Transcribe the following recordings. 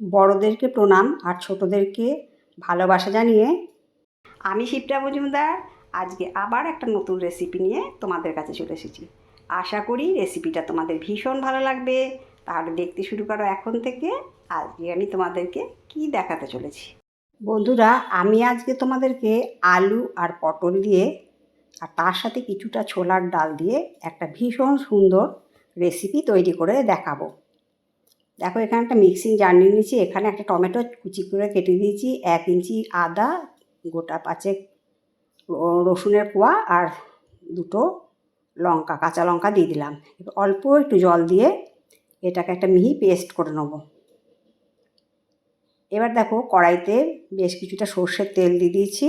বড়োদেরকে প্রণাম আর ছোটোদেরকে ভালোবাসা জানিয়ে আমি শিপ্রা মজুমদার। আজকে আবার একটা নতুন রেসিপি নিয়ে তোমাদের কাছে চলে এসেছি। আশা করি রেসিপিটা তোমাদের ভীষণ ভালো লাগবে। তাহলে দেখতে শুরু করো এখন থেকে। আজকে আমি তোমাদেরকে কি দেখাতে চলেছি? বন্ধুরা, আমি আজকে তোমাদেরকে আলু আর পটল দিয়ে আর তার সাথে কিছুটা ছোলার ডাল দিয়ে একটা ভীষণ সুন্দর রেসিপি তৈরি করে দেখাবো। দেখো, এখানে একটা মিক্সিং জার নিয়ে নিয়েছি। এখানে একটা টমেটো কুচি করে কেটে দিয়েছি। এক ইঞ্চি আদা, গোটা পাঁচেক রসুনের কোয়া আর দুটো লঙ্কা, কাঁচা লঙ্কা দিয়ে দিলাম। অল্প একটু জল দিয়ে এটাকে একটা মিহি পেস্ট করে নেব। এবার দেখো, কড়াইতে বেশ কিছুটা সর্ষের তেল দিয়ে দিয়েছি।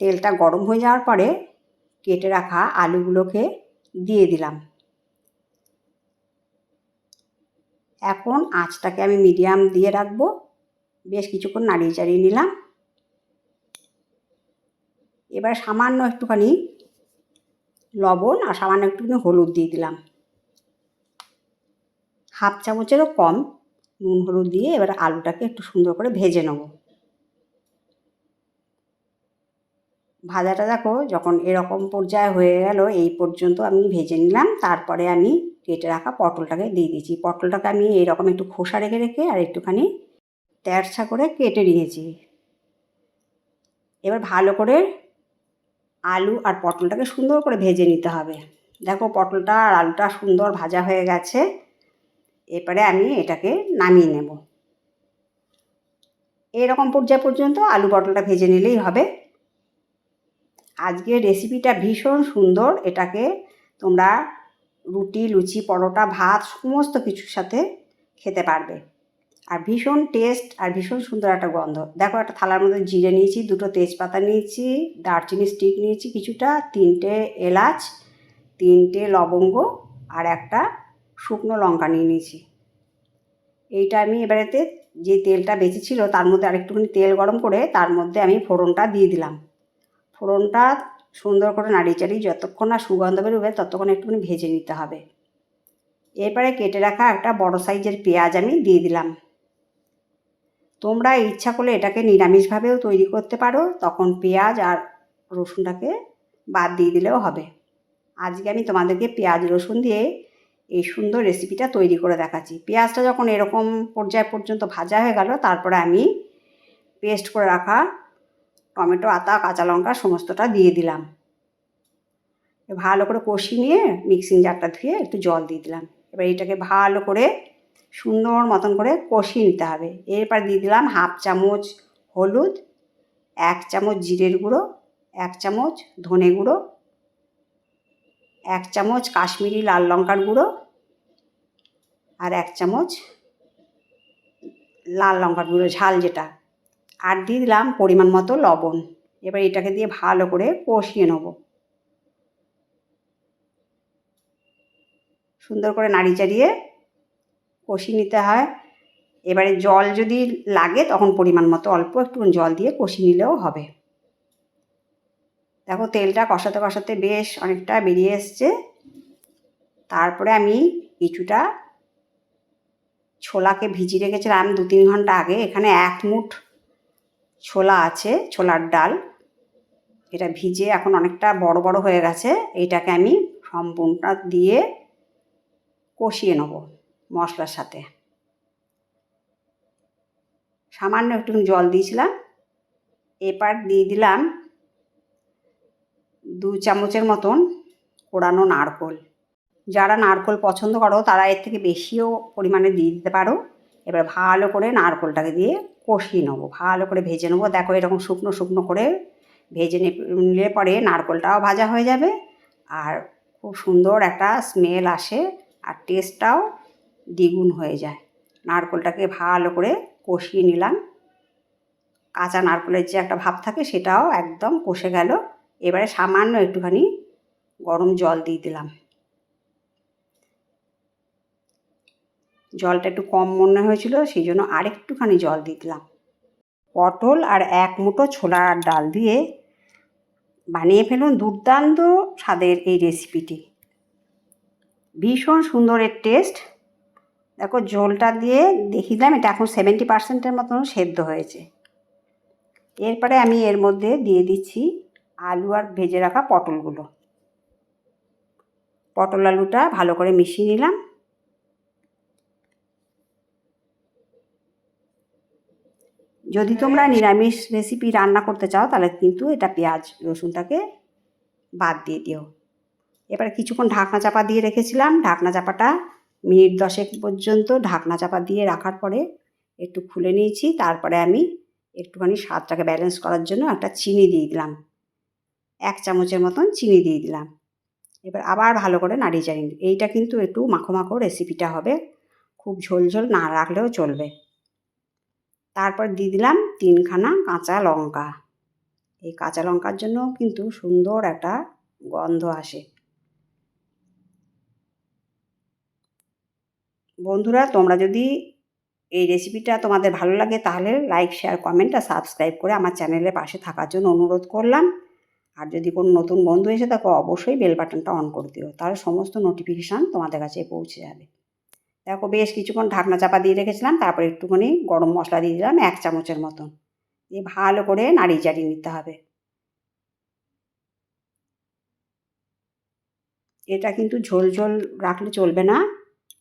তেলটা গরম হয়ে যাওয়ার পরে কেটে রাখা আলুগুলোকে দিয়ে দিলাম। এখন আঁচটাকে আমি মিডিয়াম দিয়ে রাখব। বেশ কিছুক্ষণ নাড়িয়ে চাড়িয়ে নিলাম। এবার সামান্য একটুখানি লবণ আর সামান্য একটুখানি হলুদ দিয়ে দিলাম। হাফ চামচেরও কম নুন হলুদ দিয়ে এবার আলুটাকে একটু সুন্দর করে ভেজে নেব। ভাজাটা দেখো যখন এরকম পর্যায়ে হয়ে গেল, এই পর্যন্ত আমি ভেজে নিলাম। তারপরে আমি কেটে রাখা পটলটাকে দিয়ে দিয়েছি। পটলটাকে আমি এরকম একটু খোসা রেখে রেখে আর একটুখানি তেরছা করে কেটে নিয়েছি। এবার ভালো করে আলু আর পটলটাকে সুন্দর করে ভেজে নিতে হবে। দেখো পটলটা আর আলুটা সুন্দর ভাজা হয়ে গেছে। এরপরে আমি এটাকে নামিয়ে নেব। এরকম পর্যায় পর্যন্ত আলু পটলটা ভেজে নিলেই হবে। আজকের রেসিপিটা ভীষণ সুন্দর। এটাকে তোমরা রুটি, লুচি, পরোটা, ভাত, সমস্ত কিছুর সাথে খেতে পারবে। আর ভীষণ টেস্ট আর ভীষণ সুন্দর একটা গন্ধ। দেখো একটা থালার মধ্যে জিরে নিয়েছি, দুটো তেজপাতা নিয়েছি, দারচিনি স্টিক নিয়েছি, কিছুটা, তিনটে এলাচ, তিনটে লবঙ্গ আর একটা শুকনো লঙ্কা নিয়ে নিয়েছি। এইটা আমি এবারেতে যে তেলটা বেঁচেছিল তার মধ্যে আরেকটুখানি তেল গরম করে তার মধ্যে আমি ফোড়নটা দিয়ে দিলাম। ফোড়নটা সুন্দর করে নাড়িয়ে চাড়িয়ে যতক্ষণ না সুগন্ধ বেরোবে ততক্ষণ একটুখানি ভেজে নিতে হবে। এরপরে কেটে রাখা একটা বড় সাইজের পেঁয়াজ আমি দিয়ে দিলাম। তোমরা ইচ্ছা করলে এটাকে নিরামিষভাবেও তৈরি করতে পারো, তখন পেঁয়াজ আর রসুনটাকে বাদ দিয়ে দিলেও হবে। আজকে আমি তোমাদেরকে পেঁয়াজ রসুন দিয়ে এই সুন্দর রেসিপিটা তৈরি করে দেখাচ্ছি। পেঁয়াজটা যখন এরকম পর্যায় পর্যন্ত ভাজা হয়ে গেল, তারপরে আমি পেস্ট করে রাখা টমেটো আদা কাঁচা লঙ্কা সমস্তটা দিয়ে দিলাম। ভালো করে কষিয়ে নিয়ে মিক্সিং জারটা ধুয়ে একটু জল দিয়ে দিলাম। এবার এটাকে ভালো করে সুন্দর মতন করে কষিয়ে নিতে হবে। এরপর দিয়ে দিলাম হাফ চামচ হলুদ, এক চামচ জিরের গুঁড়ো, এক চামচ ধনে গুঁড়ো, এক চামচ কাশ্মীরি লাল লঙ্কার গুঁড়ো আর এক চামচ লাল লঙ্কার গুঁড়ো, ঝাল যেটা। আর দিয়ে দিলাম পরিমাণ মতো লবণ। এবার এটাকে দিয়ে ভালো করে কষিয়ে নেব। সুন্দর করে নাড়ি চাড়িয়ে কষিয়ে নিতে হয়। এবারে জল যদি লাগে তখন পরিমাণ মতো অল্প একটু জল দিয়ে কষিয়ে নিলেও হবে। দেখো তেলটা কষাতে কষাতে বেশ অনেকটা বেরিয়ে এসছে। তারপরে আমি কিছুটা ছোলাকে ভিজিয়ে রেখেছিলাম দু তিন ঘণ্টা আগে। এখানে এক মুঠ ছোলা আছে, ছোলার ডাল। এটা ভিজে এখন অনেকটা বড় বড় হয়ে গেছে। এইটাকে আমি সম্পূর্ণটা দিয়ে কষিয়ে নেব মশলার সাথে। সামান্য একটু জল দিয়েছিলাম। এপার দিয়ে দিলাম দু চামচের মতন কোড়ানো নারকোল। যারা নারকোল পছন্দ করো, তারা এর থেকে বেশিও পরিমাণে দিয়ে দিতে পারো। এবার ভালো করে নারকোলটাকে দিয়ে কষিয়ে নেব। ভালো করে ভেজে নেব। দেখো এরকম শুকনো শুকনো করে ভেজে নিলে পরে নারকোলটাও ভাজা হয়ে যাবে আর খুব সুন্দর একটা স্মেল আসে আর টেস্টটাও দ্বিগুণ হয়ে যায়। নারকোলটাকে ভালো করে কষিয়ে নিলাম। কাঁচা নারকোলের যে একটা ভাব থাকে সেটাও একদম কষে গেল। এবারে সামান্য একটুখানি গরম জল দিয়ে দিলাম। জলটা একটু কম মনে হয়েছিল, সেই জন্য আরেকটুখানি জল দিয়ে দিলাম। পটল আর এক মুঠো ছোলার ডাল দিয়ে বানিয়ে ফেলুন দুর্দান্ত স্বাদের এই রেসিপিটি ভীষণ সুন্দর এর টেস্ট দেখো, জলটা দিয়ে দেখিলাম, এটা এখন সেভেন্টি পার্সেন্টের মতন সেদ্ধ হয়েছে। এরপরে আমি এর মধ্যে দিয়ে দিচ্ছি আলু আর ভেজে রাখা পটলগুলো। পটল আলুটা ভালো করে মিশিয়ে নিলাম। যদি তোমরা নিরামিষ রেসিপি রান্না করতে চাও, তাহলে কিন্তু এটা পেঁয়াজ, রসুনটাকে বাদ দিয়ে দিও। এবার কিছুক্ষণ ঢাকনা চাপা দিয়ে রেখেছিলাম। ঢাকনা চাপাটা মিনিট দশেক পর্যন্ত ঢাকনা চাপা দিয়ে রাখার পরে একটু খুলে নিয়েছি। তারপরে আমি একটুখানি স্বাদটাকে ব্যালেন্স করার জন্য একটা চিনি দিয়ে দিলাম। এক চামচের মতন চিনি দিয়ে দিলাম। এবার আবার ভালো করে নাড়িয়ে চাড়িয়ে এইটা কিন্তু একটু মাখো মাখো রেসিপিটা হবে। খুব ঝোল ঝোল না রাখলেও চলবে। তারপর দিয়ে দিলাম তিনখানা কাঁচা লঙ্কা। এই কাঁচা লঙ্কার জন্য কিন্তু সুন্দর একটা গন্ধ আসে। বন্ধুরা, তোমরা যদি এই রেসিপিটা তোমাদের ভালো লাগে তাহলে লাইক শেয়ার কমেন্ট আর সাবস্ক্রাইব করে আমার চ্যানেলের পাশে থাকার জন্য অনুরোধ করলাম। আর যদি কোনো নতুন বন্ধু এসে থাকো, অবশ্যই বেল বাটনটা অন করে দিও। তাহলে সমস্ত নোটিফিকেশান তোমাদের কাছে পৌঁছে যাবে। দেখো বেশ কিছুক্ষণ ঢাকনা চাপা দিয়ে রেখেছিলাম, তারপরে একটুখানি গরম মশলা দিয়ে দিলাম এক চামচের মতন। দিয়ে ভালো করে নাড়িয়ে চাড়িয়ে নিতে হবে। এটা কিন্তু ঝোল ঝোল রাখলে চলবে না।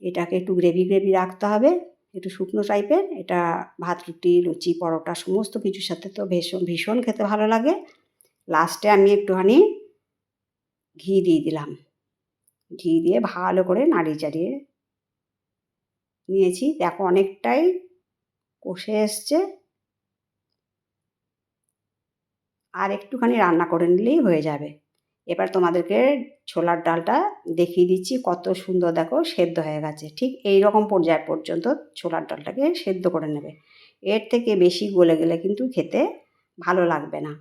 এটাকে একটু গ্রেভি গ্রেভি রাখতে হবে, একটু শুকনো টাইপের এটা ভাত, রুটি, লুচি, পরোটা সমস্ত কিছুর সাথে তো ভীষণ ভীষণ খেতে ভালো লাগে। লাস্টে আমি একটুখানি ঘি দিয়ে দিলাম। ঘি দিয়ে ভালো করে নাড়িয়ে চাড়িয়ে নিয়েছি। দেখো অনেকটাই কষে এসছে। আর একটুখানি রান্না করে নিলেই হয়ে যাবে। এবার তোমাদেরকে ছোলার ডালটা দেখিয়ে দিচ্ছি, কত সুন্দর দেখো সেদ্ধ হয়ে গেছে। ঠিক এই রকম পর্যায় পর্যন্ত ছোলার ডালটাকে সেদ্ধ করে নেবে। এর থেকে বেশি গলে গেলে কিন্তু খেতে ভালো লাগবে না।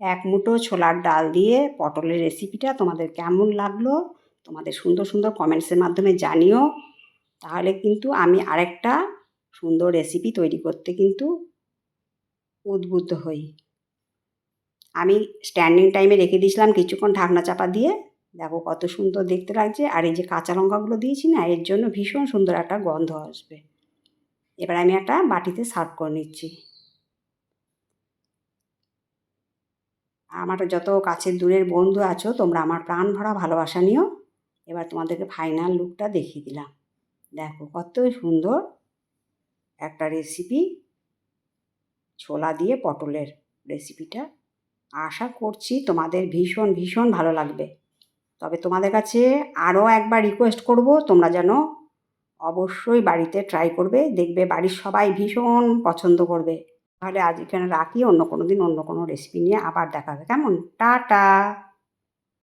এক মুঠো ছোলার ডাল দিয়ে পটলের রেসিপিটা তোমাদের কেমন লাগল? তোমাদের সুন্দর সুন্দর কমেন্টসের মাধ্যমে জানিও। তাহলে কিন্তু আমি আরেকটা সুন্দর রেসিপি তৈরি করতে কিন্তু উদ্বুদ্ধ হই। আমি স্ট্যান্ডিং টাইমে রেখে দিয়েছিলাম কিছুক্ষণ ঢাকনা চাপা দিয়ে। দেখো কত সুন্দর দেখতে লাগছে। আর এই যে কাঁচা লঙ্কাগুলো দিয়েছি না, এর জন্য ভীষণ সুন্দর একটা গন্ধ আসবে। এবার আমি একটা বাটিতে সার্ভ করে নিচ্ছি। আমার যত কাছের দূরের বন্ধু আছো, তোমরা আমার প্রাণ ভরা ভালোবাসা নিও। এবার তোমাদেরকে ফাইনাল লুকটা দেখিয়ে দিলাম। দেখো কত সুন্দর একটা রেসিপি ছোলা দিয়ে পটলের রেসিপিটা আশা করছি তোমাদের ভীষণ ভীষণ ভালো লাগবে। তবে তোমাদের কাছে আরও একবার রিকোয়েস্ট করব, তোমরা যেন অবশ্যই বাড়িতে ট্রাই করবে, দেখবে বাড়ির সবাই ভীষণ পছন্দ করবে। তাহলে আজ এখানে রাখি, অন্য কোনো দিন অন্য কোনো রেসিপি নিয়ে আবার দেখা হবে। কেমন? টাটা!